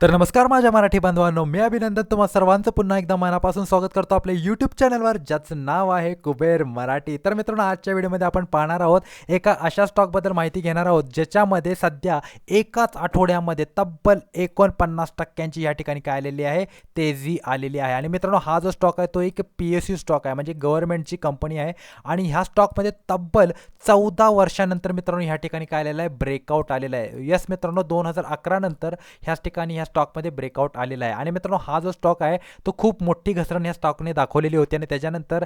तर नमस्कार माझ्या मराठी बांधवांनो मी अभिनंदन तुम्हा सर्वांचं. पुन्हा एकदा मनापासून स्वागत करतो आपल्या यूट्यूब चॅनलवर ज्याचं नाव आहे कुबेर मराठी. तर मित्रांनो आजच्या व्हिडिओमध्ये आपण पाहणार आहोत एका अशा स्टॉकबद्दल माहिती घेणार आहोत ज्याच्यामध्ये सध्या एकाच आठवड्यामध्ये तब्बल एकोणपन्नास टक्क्यांची या ठिकाणी काय आलेली आहे? तेजी आलेली आहे. आणि मित्रांनो हा जो स्टॉक आहे तो एक पी एस यू स्टॉक आहे म्हणजे गव्हर्नमेंटची कंपनी आहे. आणि ह्या स्टॉकमध्ये तब्बल चौदा वर्षानंतर मित्रांनो ह्या ठिकाणी काय आलेलं आहे? ब्रेकआउट आलेलं आहे. यस मित्रांनो दोन हजार अकरा नंतर ह्याच ठिकाणी ह्या स्टॉकमध्ये ब्रेकआउट आलेला आहे. आणि मित्रांनो हा जो स्टॉक आहे तो खूप मोठी घसरण या स्टॉकने दाखवलेली होती. आणि त्याच्यानंतर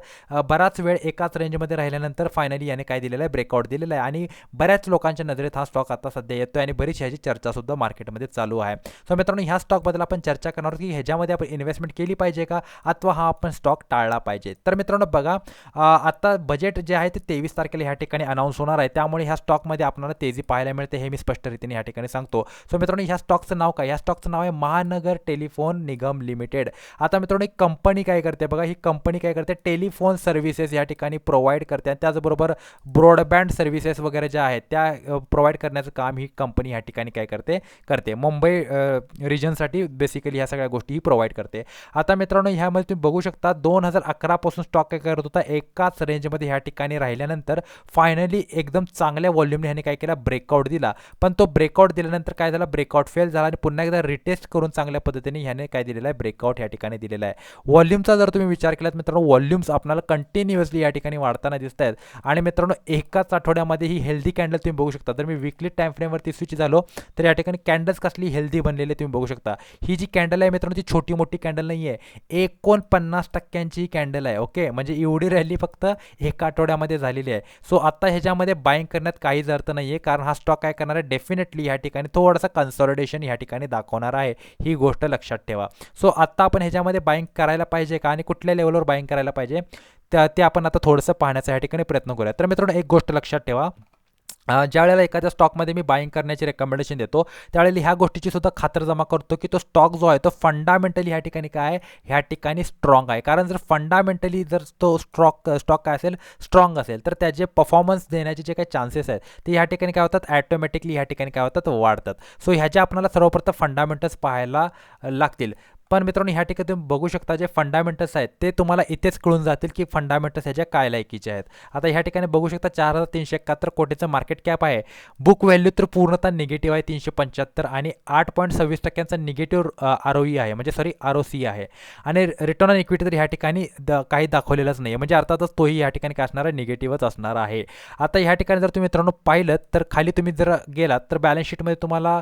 बराच वेळ एकाच रेंजमध्ये राहिल्यानंतर फायनली याने काय दिलेलं आहे? ब्रेकआउट दिलेलं आहे. आणि बऱ्याच लोकांच्या नजरेत हा स्टॉक आता सध्या येतोय आणि बरीच ह्याची चर्चासुद्धा मार्केटमध्ये चालू आहे. सो मित्रांनो ह्या स्टॉकबद्दल आपण चर्चा करणार आहोत की ह्याच्यामध्ये आपण इन्व्हेस्टमेंट केली पाहिजे का? अथवा हा आपण स्टॉक टाळला पाहिजे? तर मित्रांनो बघा आता बजेट जे आहे ते तेवीस तारखेला ह्या ठिकाणी अनाऊन्स होणार आहे. त्यामुळे ह्या स्टॉकमध्ये आपल्याला तेजी पाहायला मिळते हे मी स्पष्टरीतीने ह्या ठिकाणी सांगतो. सो मित्रांनो ह्या स्टॉकचं नाव काय? ह्या स्टॉकचं नाव आहे महानगर टेलिफोन निगम लिमिटेड. आता मित्रांनो एक कंपनी काय करते बघा ही कंपनी काय करते टेलिफोन सर्व्हिसेस या ठिकाणी प्रोव्हाइड करते. आणि त्याचबरोबर ब्रॉडबँड सर्व्हिसेस वगैरे ज्या आहेत त्या प्रोव्हाइड करण्याचं काम ही कंपनी ह्या ठिकाणी काय करते करते. मुंबई रिजनसाठी बेसिकली ह्या सगळ्या गोष्टी ही प्रोव्हाइड करते. आता मित्रांनो ह्यामध्ये तुम्ही बघू शकता दोन हजार अकरापासून स्टॉक काय करत होता एकाच रेंजमध्ये ह्या ठिकाणी राहिल्यानंतर फायनली एकदम चांगल्या व्हॉल्यूमने ह्याने काय केला ब्रेकआउट दिला. पण तो ब्रेकआउट दिल्यानंतर काय झाला ब्रेकआउट फेल झाला आणि पुन्हा एकदा टेस्ट करून चांगल्या पद्धतीने ह्याने काय दिलेला आहे? ब्रेकआउट या ठिकाणी दिलेला आहे. व्हॉल्यूमचा जर तुम्ही विचार केलात मित्रांनो व्हॉल्यूम्स आपल्याला कंटिन्युअसली या ठिकाणी वाढताना दिसत आहेत. आणि मित्रांनो एकाच आठवड्यामध्ये ही हेल्दी कॅन्डल तुम्ही बघू शकता. जर मी विकली टाइम फ्रेमवरती स्विच झालो तर या ठिकाणी कॅन्डल्स कसली हेल्दी बनलेली तुम्ही बघू शकता. ही जी कॅन्डल आहे मित्रांनो ती छोटी मोठी कॅन्डल नाही आहे एकोणपन्नास टक्क्यांची कॅन्डल आहे ओके म्हणजे एवढी रॅली फक्त एका आठवड्यामध्ये झालेली आहे. सो आता ह्याच्यामध्ये बाईंग करण्यात काहीच अर्थ नाही आहे कारण हा स्टॉक काय करणार आहे? डेफिनेटली ह्या ठिकाणी थोडासा कन्सॉलिडेशन ह्या ठिकाणी दाखवणार आहे ही गोष्ट लक्षात ठेवा. सो आत्ता आपण ह्याच्यामध्ये बाईंग करायला पाहिजे का आणि कुठल्या लेवलवर बाईंग करायला पाहिजे? त्या ते आपण आता थोडंसं पाहण्याचा या ठिकाणी प्रयत्न करूया. तर मित्रांनो एक गोष्ट लक्षात ठेवा. ज्या वेळेला एखाद्या स्टॉकमध्ये मी बाईंग करण्याची रेकमेंडेशन देतो त्यावेळेला ह्या गोष्टीची सुद्धा खातरजमा करतो की तो स्टॉक जो आहे तो फंडामेंटली ह्या ठिकाणी काय आहे? ह्या ठिकाणी स्ट्रॉंग आहे. कारण जर फंडामेंटली जर तो स्टॉक स्टॉक काय असेल? स्ट्रॉंग असेल तर त्याचे परफॉर्मन्स देण्याचे जे काही चान्सेस आहेत ते ह्या ठिकाणी काय होतात? ॲटोमॅटिकली ह्या ठिकाणी काय होतात? वाढतात. सो ह्याच्या आपल्याला सर्वप्रथम फंडामेंटल्स पाहायला लागतील. पण मित्रांनो ह्या ठिकाणी तुम्ही बघू शकता जे फंडामेंटल्स आहेत ते तुम्हाला इथेच कळून जातील की फंडामेंटल्स ह्याच्या काय लायकीचे आहेत. आता ह्या ठिकाणी बघू शकता चार हजार तीनशे एकाहत्तर कोटीचं मार्केट कॅप आहे. बुक व्हॅल्यू तर पूर्णतः निगेटिव्ह आहे तीनशे पंच्याहत्तर आणि आठ पॉईंट सव्वीस टक्क्यांचा निगेटिव्ह आर ओ ई आहे म्हणजे सॉरी आर ओ सी आहे. आणि रिटर्न ऑन इक्विटी तर ह्या ठिकाणी द काही दाखवलेलंच नाही म्हणजे अर्थातच तोही ह्या ठिकाणी काय असणार आहे निगेटिव्हच असणार आहे. आता ह्या ठिकाणी जर तुम्ही मित्रांनो पाहिलं तर खाली तुम्ही जर गेलात तर बॅलन्स शीटमध्ये तुम्हाला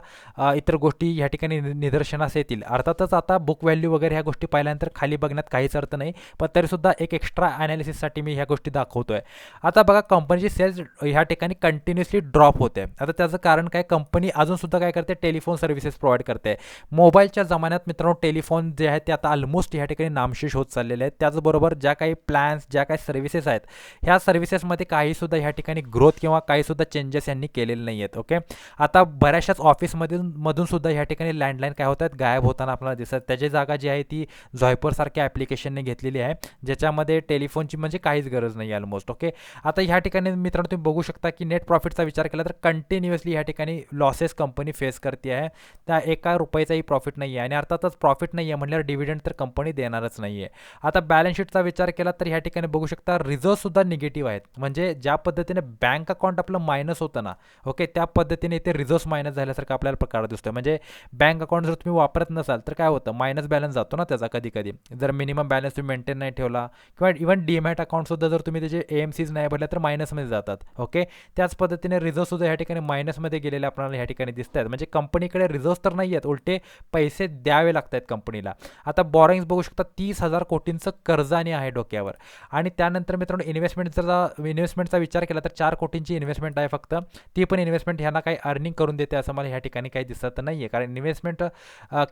इतर गोष्टी ह्या ठिकाणी नि- निदर्शनास येतील. अर्थातच आता बुक बुक व्हॅल्यू वगैरे ह्या गोष्टी पाहिल्यानंतर खाली बघण्यात काहीच अर्थ नाही पण तरीसुद्धा एक एक्स्ट्रा ॲनालिसिससाठी मी ह्या गोष्टी दाखवतो आहे आता बघा कंपनीची सेल्स ह्या ठिकाणी कंटिन्युअसली ड्रॉप होते. आता त्याचं कारण काय? कंपनी अजूनसुद्धा काय करते? टेलिफोन सर्व्हिसेस प्रोव्हाइड करते. मोबाईलच्या जमान्यात मित्रांनो टेलिफोन जे आहेत ते आता ऑलमोस्ट ह्या ठिकाणी नामशेष होत चाललेले आहेत. त्याचबरोबर ज्या काही प्लॅन्स ज्या काही सर्व्हिसेस आहेत ह्या सर्व्हिसेसमध्ये काहीसुद्धा ह्या ठिकाणी ग्रोथ किंवा काहीसुद्धा चेंजेस यांनी केलेले नाही आहेत ओके आता बऱ्याचशाच ऑफिसमधून मधूनसुद्धा ह्या ठिकाणी लँडलाईन काय होत आहेत? गायब होताना आपल्याला दिसत त्याच्या जागा जी आहे ती झॉयपरसारख्या ॲप्लिकेशनने घेतलेली आहे. ज्याच्यामध्ये टेलिफोनची म्हणजे काहीच गरज नाही ऑलमोस्ट ओके आता ह्या ठिकाणी मित्रांनो तुम्ही बघू शकता की नेट प्रॉफिटचा विचार केला तर कंटिन्युअसली ह्या ठिकाणी लॉसेस कंपनी फेस करते आहे. त्या एका रुपयाचाही प्रॉफिट नाही आहे. आणि अर्थातच प्रॉफिट नाही आहे म्हणल्यावर डिव्हिडंड तर कंपनी देणारच नाही आहे. आता बॅलन्स शीटचा विचार केला तर ह्या ठिकाणी बघू शकता रिझर्वसुद्धा निगेटिव्ह आहेत. म्हणजे ज्या पद्धतीने बँक अकाउंट आपलं मायनस होतं ना ओके त्या पद्धतीने इथे रिझर्व्स मायनस झाल्यासारखं आपल्याला प्रकार दिसतोय. म्हणजे बँक अकाउंट जर तुम्ही वापरत नसाल तर काय होतं? मायनस मायनस बॅलन्स जातो ना त्याचा कधी कधी जर मिनिमम बॅलन्स तुम्ही मेंटेन नाही ठेवला किंवा इव्हन डीमॅट अकाउंटसुद्धा जर तुम्ही त्याचे ए एम सीज नाही भरल्या तर मायनसमध्ये जातात. ओके त्याच पद्धतीने रिझर्वसुद्धा ह्या ठिकाणी मायनसमध्ये गेलेले आपल्याला ह्या ठिकाणी दिसत आहेत म्हणजे कंपनीकडे रिझर्व्ह तर नाही आहेत उलटे पैसे द्यावे लागत आहेत कंपनीला आता बॉरिंग्स बघू शकता तीस हजार कोटींचं कर्जाने आहे डोक्यावर. आणि त्यानंतर मित्रांनो इन्व्हेस्टमेंट जर इन्व्हेस्टमेंटचा विचार केला तर चार कोटींची इन्व्हेस्टमेंट आहे फक्त. ती पण इन्व्हेस्टमेंट ह्यांना काही अर्निंग करून देते असं मला ह्या ठिकाणी काही दिसत नाही आहे कारण इन्व्हेस्टमेंट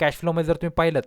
कॅश फ्लोमध्ये जर तुम्ही पाहिलं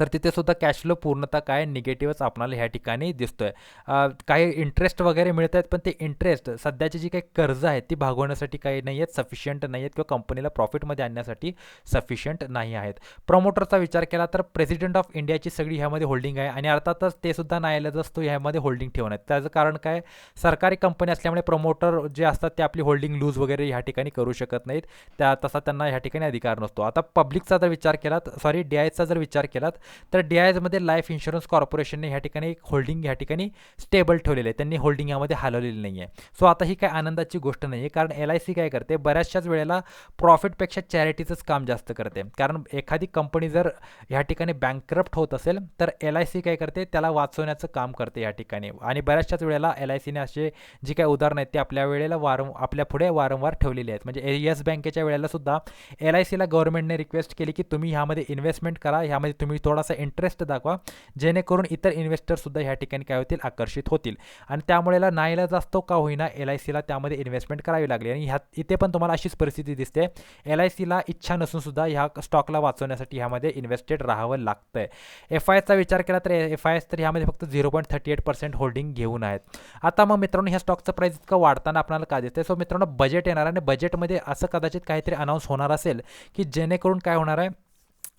तर तिथे सुद्धा कॅश फ्लो पूर्णतः काय निगेटिव्हच आपल्याला ह्या ठिकाणी दिसतोय. आहे काही इंटरेस्ट वगैरे मिळत आहेत पण ते इंटरेस्ट सध्याची जी काही कर्ज आहेत ती भागवण्यासाठी काही नाही आहेत सफिशियंट नाही आहेत किंवा कंपनीला प्रॉफिटमध्ये आणण्यासाठी सफिशियंट नाही आहेत. प्रमोटरचा विचार केला तर प्रेसिडेंट ऑफ इंडियाची सगळी ह्यामध्ये होल्डिंग आहे आणि अर्थातच ते सुद्धा न्यायालयात असतो ह्यामध्ये होल्डिंग ठेवून आहेत. त्याचं कारण काय? सरकारी कंपनी असल्यामुळे प्रमोटर जे असतात ते आपली होल्डिंग लूज वगैरे ह्या ठिकाणी करू शकत नाहीत. त्या तसा त्यांना ह्या ठिकाणी अधिकार नसतो. आता पब्लिकचा जर विचार केलात सॉरी डी आयचा जर विचार केलात तर डी आय एजमध्ये लाईफ इन्शुरन्स कॉर्पोरेशनने ह्या ठिकाणी एक होल्डिंग ह्या ठिकाणी स्टेबल ठेवलेलं आहे. त्यांनी होल्डिंग यामध्ये हलवलेली नाही आहे सो आता ही काय आनंदाची गोष्ट नाही आहे कारण एल आय सी काय करते? बऱ्याचशाच वेळेला प्रॉफिटपेक्षा चॅरिटीचंच काम जास्त करते. कारण एखादी कंपनी जर ह्या ठिकाणी बँकरप्ट होत असेल तर एल आय सी काय करते? त्याला वाचवण्याचं काम करते या ठिकाणी. आणि बऱ्याचशाच वेळेला एल आय सीने असे जी काही उदाहरणं आहेत ते आपल्या वेळेला वारं आपल्या पुढे वारंवार ठेवलेली आहेत. म्हणजे येस बँकेच्या वेळेला सुद्धा एल आय सीला गव्हर्नमेंटने रिक्वेस्ट केली की तुम्ही ह्यामध्ये इन्व्हेस्टमेंट करा ह्यामध्ये तुम्ही थोडासा इंटरेस्ट दाखवा जेणेकरून इतर इन्व्हेस्टरसुद्धा ह्या ठिकाणी काय होतील आकर्षित होतील. आणि त्यामुळेला नाईला असतो का होईना एल आय सीला त्यामध्ये इन्व्हेस्टमेंट करावी लागली. आणि ह्यात इथे पण तुम्हाला अशीच परिस्थिती दिसते. एल आय सीला इच्छा नसूनसुद्धा ह्या स्टॉकला वाचवण्यासाठी ह्यामध्ये इन्व्हेस्टेड राहावं लागतं आहे एफ आय एसचा विचार केला तर एफ आय एस तर ह्यामध्ये फक्त zero point thirty eight percent holding घेऊन आहेत. आता मग मित्रांनो ह्या स्टॉकचं प्राईस इतकं वाढताना आपल्याला का दिसतंय? सो मित्रांनो बजेट येणार आणि बजेटमध्ये असं कदाचित काहीतरी अनाऊन्स होणार असेल की जेणेकरून काय होणार आहे?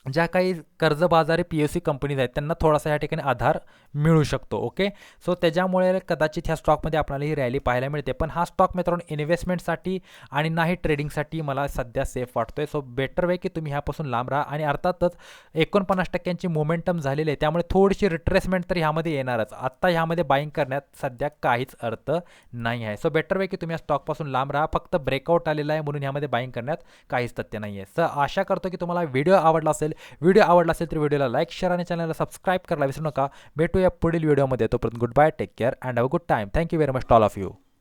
ज्या काही कर्जबाजारी पी एस सी कंपनीज आहेत त्यांना थोडासा या ठिकाणी आधार मिळू शकतो ओके सो त्याच्यामुळे कदाचित ह्या स्टॉकमध्ये आपल्याला ही रॅली पाहायला मिळते. पण हा स्टॉक मित्रांनो इन्व्हेस्टमेंटसाठी आणि नाही ट्रेडिंगसाठी मला सध्या सेफ वाटतोय. सो बेटर वे की तुम्ही ह्यापासून लांब राहा आणि अर्थातच एकोणपन्नास टक्क्यांची मोमेंटम झालेली आहे. त्यामुळे थोडीशी रिट्रेसमेंट तर ह्यामध्ये येणारच. आत्ता ह्यामध्ये बाईंग करण्यात सध्या काहीच अर्थ नाही आहे. सो बेटर वे की तुम्ही या स्टॉकपासून लांब राहा. फक्त ब्रेकआउट आलेला आहे म्हणून ह्यामध्ये बाईंग करण्यात काहीच तथ्य नाही आहे. सर आशा करतो की तुम्हाला व्हिडिओ आवडला असेल. व्हिडिओ आवडला असेल तर व्हिडिओला लाईक शेअर आणि चॅनलला सबस्क्राईब करायला विसरू नका. भेटूया पुढील व्हिडिओमध्ये तोपर्यंत good bye take care and have good time thank you very much all of you